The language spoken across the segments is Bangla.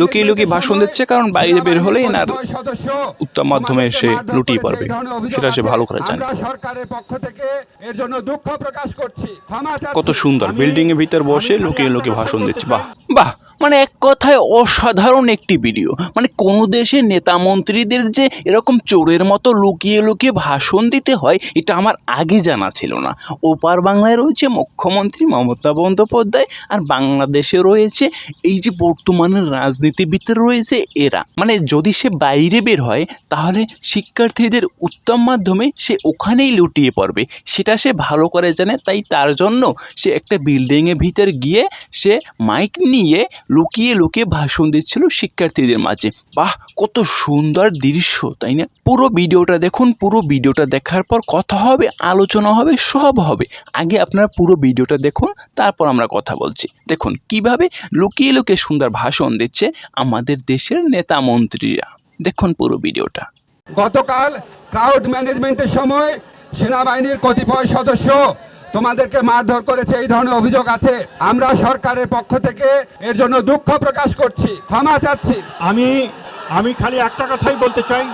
লুকিয়ে লুকিয়ে ভাষণ দিচ্ছে কারণ বাইরে বের হলে এনার সদস্য উত্তম মাধ্যমে সে লুটিয়ে পড়বে। সেটা সে ভালো করে জানে। সরকারের পক্ষ থেকে এর জন্য দুঃখ প্রকাশ করছি। কত সুন্দর বিল্ডিং এর ভিতর বসে লুকিয়ে লুকিয়ে ভাষণ দিচ্ছে। বাহ বাহ। মানে এক কথায় অসাধারণ একটি ভিডিও মানে কোন দেশে নেতা মন্ত্রীদের যে এরকম চোরের মতো লুকিয়ে লুকিয়ে ভাষণ দিতে হয়, এটা আমার আগে জানা ছিল না। ওপার বাংলায় রয়েছে মুখ্যমন্ত্রী মমতা বন্দ্যোপাধ্যায় আর বাংলাদেশে রয়েছে এই যে বর্তমানের রাজনীতিবিদ রয়েছে এরা। মানে যদি সে বাইরে বের হয়, তাহলে শিক্ষার্থীদের উত্তম মাধ্যমে সে ওখানেই লুটিয়ে পড়বে। সেটা সে ভালো করে জানে, তাই তার জন্য সে একটা বিল্ডিংয়ের ভিতর গিয়ে সে মাইক নিয়ে লুকিয়ে লুকিয়ে ভাষণ দিচ্ছিল শিক্ষার্থীদের মাঝে। বাহ, কত সুন্দর দৃশ্য, তাই না? পুরো ভিডিওটা দেখুন, পুরো ভিডিওটা দেখার পর কথা হবে, আলোচনা হবে, সব হবে। আগে আপনারা পুরো ভিডিওটা দেখুন, তারপর আমরা কথা বলছি। দেখুন, কীভাবে লুকিয়ে লুকিয়ে সুন্দর ভাষণ দিচ্ছে আমাদের দেশের নেতা মন্ত্রীরা। দেখুন পুরো ভিডিওটা। গতকাল ক্রাউড ম্যানেজমেন্টের সময় সেনাবাহিনীর কতিপয় সদস্য তোমাদেরকে মারধর করেছে এই ধরনের অভিযোগ আছে। আমরা সরকারের পক্ষ থেকে এর জন্য দুঃখ প্রকাশ করছি ক্ষমা চাচ্ছি। আমি আমি খালি একটা কথাই বলতে চাই।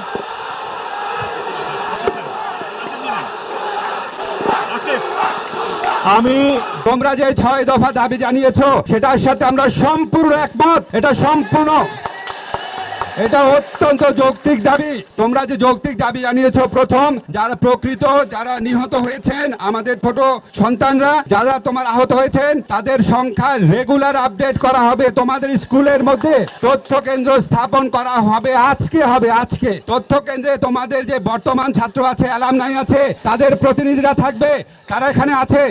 আমি তোমরা যে ছয় দফা দাবি জানিয়েছো সেটার সাথে আমরা সম্পূর্ণ একমত এটা সম্পূর্ণ। এটা অত্যন্ত যৌক্তিক দাবি। তোমরা যে যৌক্তিক দাবি জানিয়েছো প্রথম, যারা প্রকৃত, যারা নিহত হয়েছেন, আমাদের ছোট সন্তানরা, যারা তোমার আহত হয়েছেন, তাদের সংখ্যা রেগুলার আপডেট করা হবে। তোমাদের স্কুলের মধ্যে তথ্য কেন্দ্র স্থাপন করা হবে, আজকে হবে, আজকে। তথ্য কেন্দ্রে তোমাদের যে বর্তমান ছাত্র আছে অ্যালামনাই আছে, তাদের প্রতিনিধিরা থাকবে কারা এখানে আছে।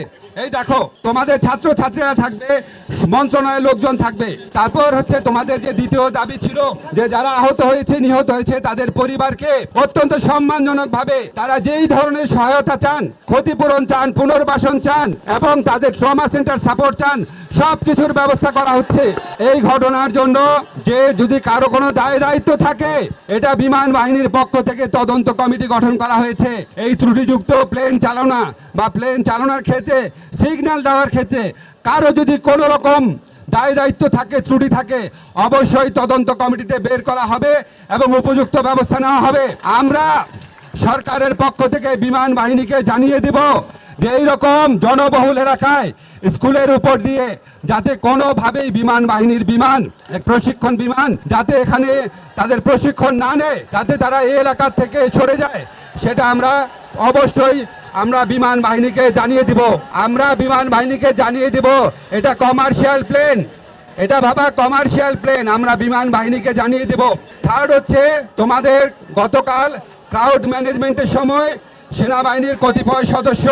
এই দেখো, তোমাদের ছাত্র ছাত্রীরা থাকবে, মন্ত্রণালয়ের লোকজন থাকবে। তারপর হচ্ছে তোমাদের যে দ্বিতীয় দাবি ছিল যে যারা আহত হয়েছে, নিহত হয়েছে, তাদের পরিবারকে অত্যন্ত সম্মানজনক ভাবে তারা যেই ধরনের সহায়তা চান, ক্ষতিপূরণ চান, পুনর্বাসন চান, এবং তাদের ট্রমা সেন্টার সাপোর্ট চান সব কিছুর ব্যবস্থা করা হচ্ছে। এই ঘটনার জন্য যে যদি কারও কোনো দায় দায়িত্ব থাকে, এটা বিমান বাহিনীর পক্ষ থেকে তদন্ত কমিটি গঠন করা হয়েছে। এই ত্রুটিযুক্ত প্লেন চালনা বা প্লেন চালনার ক্ষেত্রে, সিগন্যাল দেওয়ার ক্ষেত্রে কারও যদি কোনো রকম দায় দায়িত্ব থাকে, ত্রুটি থাকে, অবশ্যই তদন্ত কমিটিতে বের করা হবে এবং উপযুক্ত ব্যবস্থা নেওয়া হবে। আমরা সরকারের পক্ষ থেকে বিমান বাহিনীকে জানিয়ে দিব যে এইরকম জনবহুল এলাকায় স্কুলের উপর দিয়ে যাতে কোনোভাবেই বিমান বাহিনীর বিমান প্রশিক্ষণ বিমান, যাতে এখানে তাদের প্রশিক্ষণ না নেয়, যাতে তারা এই এলাকার থেকে সরে যায়, সেটা আমরা অবশ্যই আমরা বিমান বাহিনীকে জানিয়ে দিব। আমরা বিমান বাহিনীকে জানিয়ে দিব, এটা কমার্শিয়াল প্লেন এটা ভাবা কমার্শিয়াল প্লেন আমরা বিমান বাহিনীকে জানিয়ে দেব। থার্ড হচ্ছে তোমাদের গতকাল ক্রাউড ম্যানেজমেন্টের সময় সেনাবাহিনীর কতিপয় সদস্য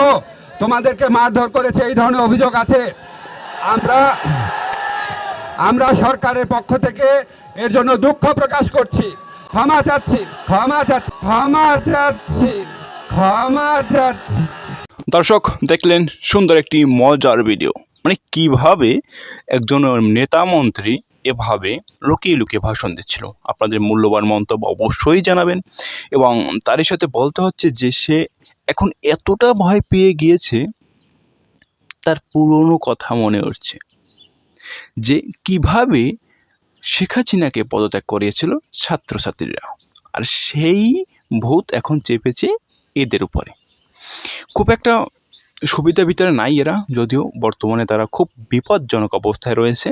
তোমাদেরকে মারধর করেছে, এই ধরনের অভিযোগ আছে। আমরা আমরা সরকারের পক্ষ থেকে এর জন্য দুঃখ প্রকাশ করছি, ক্ষমা চাচ্ছি ক্ষমা চাচ্ছি ক্ষমা চাচ্ছি ক্ষমা চাচ্ছি। দর্শক, দেখলেন সুন্দর একটি মজার ভিডিও মানে কীভাবে একজন নেতা মন্ত্রী এভাবে লুকিয়ে লুকিয়ে ভাষণ দিচ্ছিল। আপনাদের মূল্যবান মন্তব্য অবশ্যই জানাবেন এবং তারই সাথে বলতে হচ্ছে যে সে এখন এতটা ভয় পেয়ে গিয়েছে, তার পুরনো কথা মনে উঠছে। যে কীভাবে শেখ হাসিনাকে পদত্যাগ করিয়েছিল ছাত্রছাত্রীরা। আর সেই ভূত এখন চেপেছে এদের উপরে। খুব একটা সুবিধা ভিতরে নাই এরা, যদিও বর্তমানে তারা খুব বিপজ্জনক অবস্থায় রয়েছে।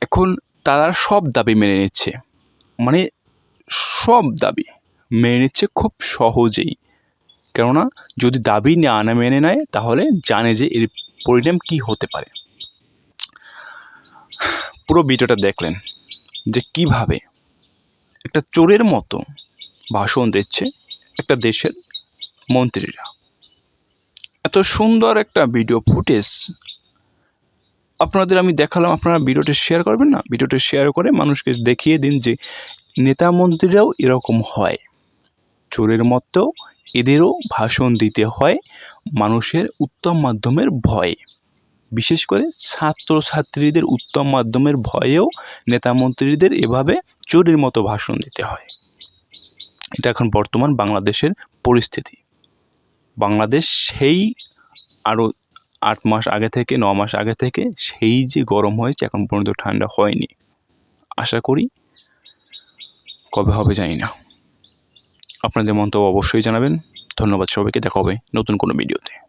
এখন তারা সব দাবি মেনে নিচ্ছে। মানে সব দাবি মেনে নিচ্ছে খুব সহজেই। কেননা যদি দাবি না না মেনে নেয়, তাহলে জানে যে এর পরিণাম কী হতে পারে। পুরো ভিডিওটা দেখলেন যে কীভাবে একটা চোরের মতো ভাষণ দিচ্ছে একটা দেশের মন্ত্রীরা। এত সুন্দর একটা ভিডিও ফুটেজ আপনাদের আমি দেখালাম, আপনারা ভিডিওটা শেয়ার করবেন না? ভিডিওটা শেয়ার করে মানুষকে দেখিয়ে দিন যে নেতা মন্ত্রীরাও এরকম হয়। চোরের মতো এদেরও ভাষণ দিতে হয় মানুষের উত্তম মাধ্যমের ভয়ে। বিশেষ করে ছাত্রছাত্রীদের উত্তম মাধ্যমের ভয়েও নেতা মন্ত্রীদের এভাবে চোরের মতো ভাষণ দিতে হয়। এটা এখন বর্তমান বাংলাদেশের পরিস্থিতি। বাংলাদেশ সেই আরও আট মাস আগে থেকে, ন মাস আগে থেকে সেই যে গরম হয়েছে, এখন পর্যন্ত ঠান্ডা হয়নি। আশা করি কবে হবে জানি না। আপনাদের মন্তব্য অবশ্যই জানাবেন। ধন্যবাদ সবাইকে। দেখা হবে নতুন কোনো ভিডিওতে।